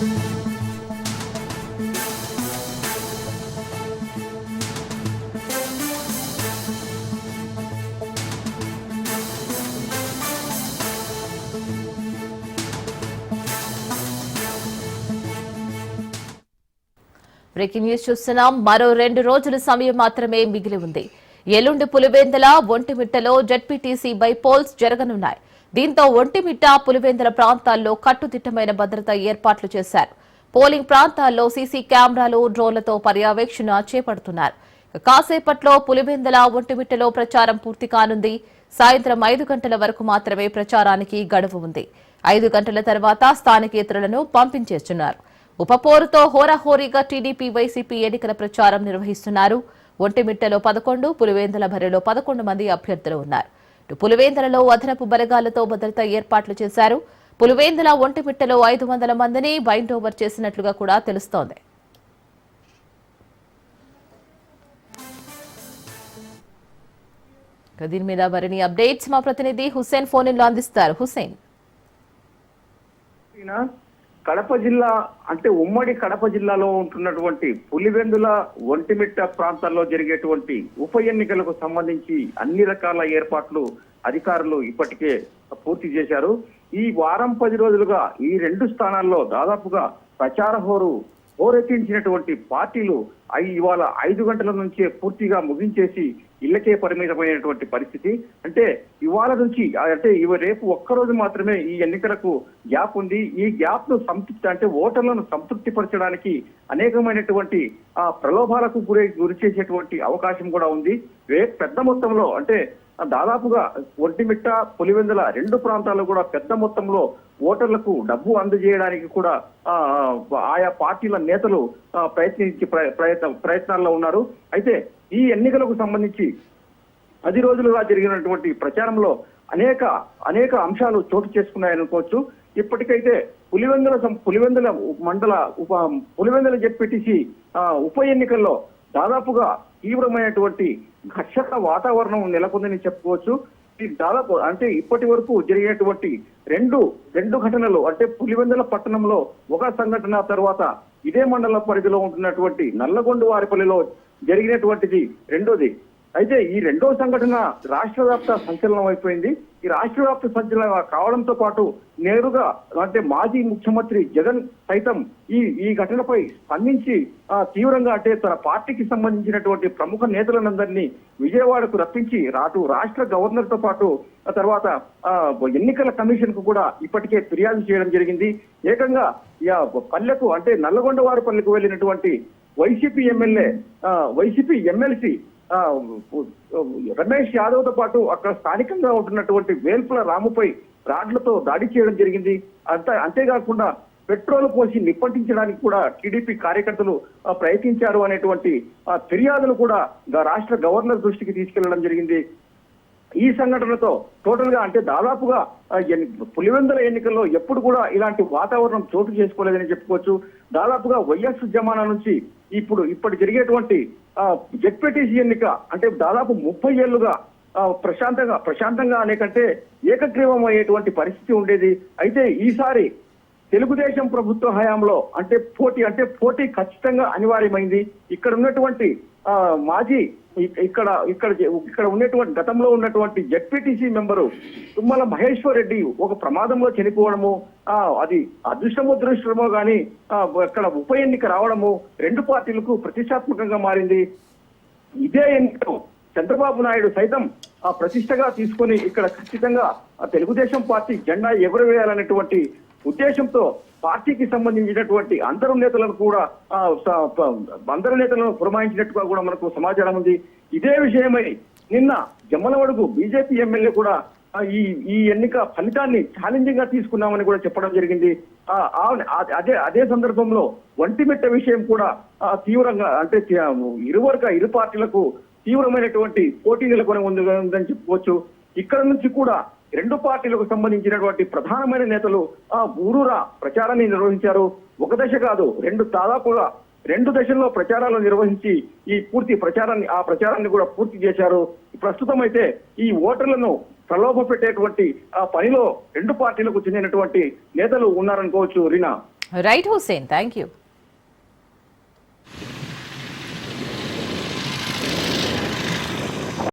Breaking news చూస్తున్నాం. మరో రెండు రోజుల సమయం మాత్రమే మిగిలి ఉంది. ఎల్లుండి పులివెందుల ఒంటిమిట్టలో జడ్పీటీసీ బై పోల్స్ జరగనున్నాయి. దీంతో ఒంటిమిట్ట పులివెందుల ప్రాంతాల్లో కట్టుదిట్టమైన భద్రత ఏర్పాట్లు చేశారు. పోలింగ్ ప్రాంతాల్లో సీసీ కెమెరాలు డ్రోన్లతో పర్యవేక్షణ చేపడుతున్నారు. కాసేపట్లో పులివెందుల ఒంటిమిట్టలో ప్రచారం పూర్తి కానుంది. సాయంత్రం ఐదు గంటల వరకు మాత్రమే ప్రచారానికి గడువు ఉంది. ఐదు గంటల తర్వాత స్థానికేతరులను పంపించేస్తున్నారు. ఉపపోరుతో హోరాహోరీగా టీడీపీ వైసీపీ ఎన్నికల ప్రచారం నిర్వహిస్తున్నారు. ఒంటిమిట్టలో పదకొండు పులివేందల బరిలో పదకొండు మంది అభ్యర్థులు ఉన్నారు. పులివేందలలో అదనపు బలగాలతో భద్రత ఏర్పాట్లు చేశారు. పులివేందుల ఒంటిమిట్టలో ఐదు వందల మందిని బైండ్ ఓవర్ చేసినట్లుగా కూడా తెలుస్తోంది. దీని మీద మరిన్ని అప్డేట్స్ మా ప్రతినిధి హుస్సేన్ ఫోన్లో అందిస్తారు. హుస్సేన్ కడప జిల్లా అంటే ఉమ్మడి కడప జిల్లాలో ఉంటున్నటువంటి పులివెందుల ఒంటిమిట్ట ప్రాంతాల్లో జరిగేటువంటి ఉప ఎన్నికలకు సంబంధించి అన్ని రకాల ఏర్పాట్లు అధికారులు ఇప్పటికే పూర్తి చేశారు. ఈ వారం పది రోజులుగా ఈ రెండు స్థానాల్లో దాదాపుగా ప్రచార హోరు హోరెత్తించినటువంటి పార్టీలు ఇవాళ ఐదు గంటల నుంచే పూర్తిగా ముగించేసి ఇళ్ళకే పరిమితమైనటువంటి పరిస్థితి. అంటే ఇవాళ నుంచి అంటే ఇవ రేపు ఒక్కరోజు మాత్రమే ఈ ఎన్నికలకు గ్యాప్ ఉంది. ఈ గ్యాప్ను సంతృప్తి అంటే ఓటర్లను సంతృప్తి పరచడానికి అనేకమైనటువంటి ఆ ప్రలోభాలకు గురి గురి చేసేటువంటి అవకాశం కూడా ఉంది. రేపు పెద్ద మొత్తంలో అంటే దాదాపుగా ఒడ్డిమిట్ట పులివెందుల రెండు ప్రాంతాల్లో కూడా పెద్ద మొత్తంలో ఓటర్లకు డబ్బు అందజేయడానికి కూడా ఆయా పార్టీల నేతలు ప్రయత్నించి ప్రయత్న ప్రయత్నాల్లో ఉన్నారు. అయితే ఈ ఎన్నికలకు సంబంధించి పది రోజులుగా జరిగినటువంటి ప్రచారంలో అనేక అనేక అంశాలు చోటు చేసుకున్నాయనుకోవచ్చు ఇప్పటికైతే పులివెందుల పులివెందుల మండల ఉప పులివెందుల జెడ్పీటీసీ ఉప ఎన్నికల్లో దాదాపుగా తీవ్రమైనటువంటి ఘర్షణ వాతావరణం నెలకొందని చెప్పుకోవచ్చు. దాదాపు అంటే ఇప్పటి వరకు జరిగినటువంటి రెండు రెండు ఘటనలు అంటే పులివెందుల పట్టణంలో ఒక సంఘటన తర్వాత ఇదే మండల పరిధిలో ఉంటున్నటువంటి నల్లగొండ వారిపల్లిలో జరిగినటువంటిది రెండోది. అయితే ఈ రెండో సంఘటన రాష్ట్ర వ్యాప్త సంచలనం అయిపోయింది. ఈ రాష్ట్ర వ్యాప్త సంచలనం కావడంతో పాటు నేరుగా అంటే మాజీ ముఖ్యమంత్రి జగన్ సైతం ఈ ఈ ఘటనపై స్పందించి తీవ్రంగా అంటే తన పార్టీకి సంబంధించినటువంటి ప్రముఖ నేతలందరినీ విజయవాడకు రప్పించి రాటు రాష్ట్ర గవర్నర్తో పాటు తర్వాత ఎన్నికల కమిషన్కు కూడా ఇప్పటికే ఫిర్యాదు చేయడం జరిగింది. ఏకంగా పల్లెకు అంటే నల్లగొండ వారి పల్లెకు వెళ్ళినటువంటి YCP MLA YCP MLC Ramesh యాదవ్తో పాటు అక్కడ స్థానికంగా ఉంటున్నటువంటి వేల్పుల రాముపై రాడ్లతో దాడి చేయడం జరిగింది. అంతే అంతేకాకుండా పెట్రోల్ పోసి నిప్పంటించడానికి కూడా టీడీపీ కార్యకర్తలు ప్రయత్నించారు అనేటువంటి ఆ, ఫిర్యాదులు కూడా రాష్ట్ర గవర్నర్ దృష్టికి తీసుకెళ్ళడం జరిగింది. ఈ సంఘటనతో టోటల్గా అంటే దాదాపుగా ఎన్ని- పులివెందుల ఎన్నికల్లో ఎప్పుడు కూడా ఇలాంటి వాతావరణం చోటు చేసుకోలేదని చెప్పుకోవచ్చు. దాదాపుగా వైఎస్ జమానా నుంచి ఇప్పుడు ఇప్పటి జరిగేటువంటి జెడ్పీటీసీ ఎన్నిక అంటే దాదాపు ముప్పై ఏళ్ళుగా ప్రశాంతంగా ప్రశాంతంగా అనేకంటే ఏకగ్రీవం అయ్యేటువంటి పరిస్థితి ఉండేది. అయితే ఈసారి తెలుగుదేశం ప్రభుత్వ హయాంలో అంటే పోటీ అంటే పోటీ ఖచ్చితంగా అనివార్యమైంది. ఇక్కడ ఉన్నటువంటి మాజీ ఇక్కడ ఇక్కడ ఇక్కడ ఉన్నటువంటి గతంలో ఉన్నటువంటి జెడ్పీటీసీ మెంబరు తుమ్మల మహేశ్వర్ రెడ్డి ఒక ప్రమాదంలో చనిపోవడము ఆ, అది అదృష్టమో దృష్టమో కానీ ఇక్కడ ఉప ఎన్నిక రావడము రెండు పార్టీలకు ప్రతిష్టాత్మకంగా మారింది. ఇదే ఎన్నిక చంద్రబాబు నాయుడు సైతం ఆ ప్రతిష్టగా తీసుకొని ఇక్కడ ఖచ్చితంగా ఆ తెలుగుదేశం పార్టీ జెండా ఎగురవేయాలనేటువంటి ఉద్దేశంతో పార్టీకి సంబంధించినటువంటి అందరు నేతలను కూడా ఆ, అందరు నేతలను పురమాయించినట్టుగా కూడా మనకు సమాచారం ఉంది. ఇదే విషయమై నిన్న జమ్మలమడుగు బీజేపీ ఎమ్మెల్యే కూడా ఈ ఈ ఎన్నిక ఫలితాన్ని ఛాలెంజింగ్గా తీసుకున్నామని కూడా చెప్పడం జరిగింది. అదే అదే సందర్భంలో ఒంటిమిట్ట విషయం కూడా తీవ్రంగా అంటే ఇరువర్గ ఇరు పార్టీలకు తీవ్రమైనటువంటి పోటీ నెలకొని ఉంది ఉందని చెప్పుకోవచ్చు. ఇక్కడ నుంచి కూడా రెండు పార్టీలకు సంబంధించినటువంటి ప్రధానమైన నేతలు ఆ ఊరూరా ప్రచారాన్ని నిర్వహించారు. ఒక దశ కాదు రెండు దాదాపుగా రెండు దశల్లో ప్రచారాలు నిర్వహించి ఈ పూర్తి ప్రచారాన్ని ఆ ప్రచారాన్ని కూడా పూర్తి చేశారు. ప్రస్తుతం అయితే ఈ ఓటర్లను ప్రలోభ పెట్టేటువంటి ఆ పనిలో రెండు పార్టీలకు చెందినటువంటి నేతలు ఉన్నారనుకోవచ్చు Reena. Right Hussain thank you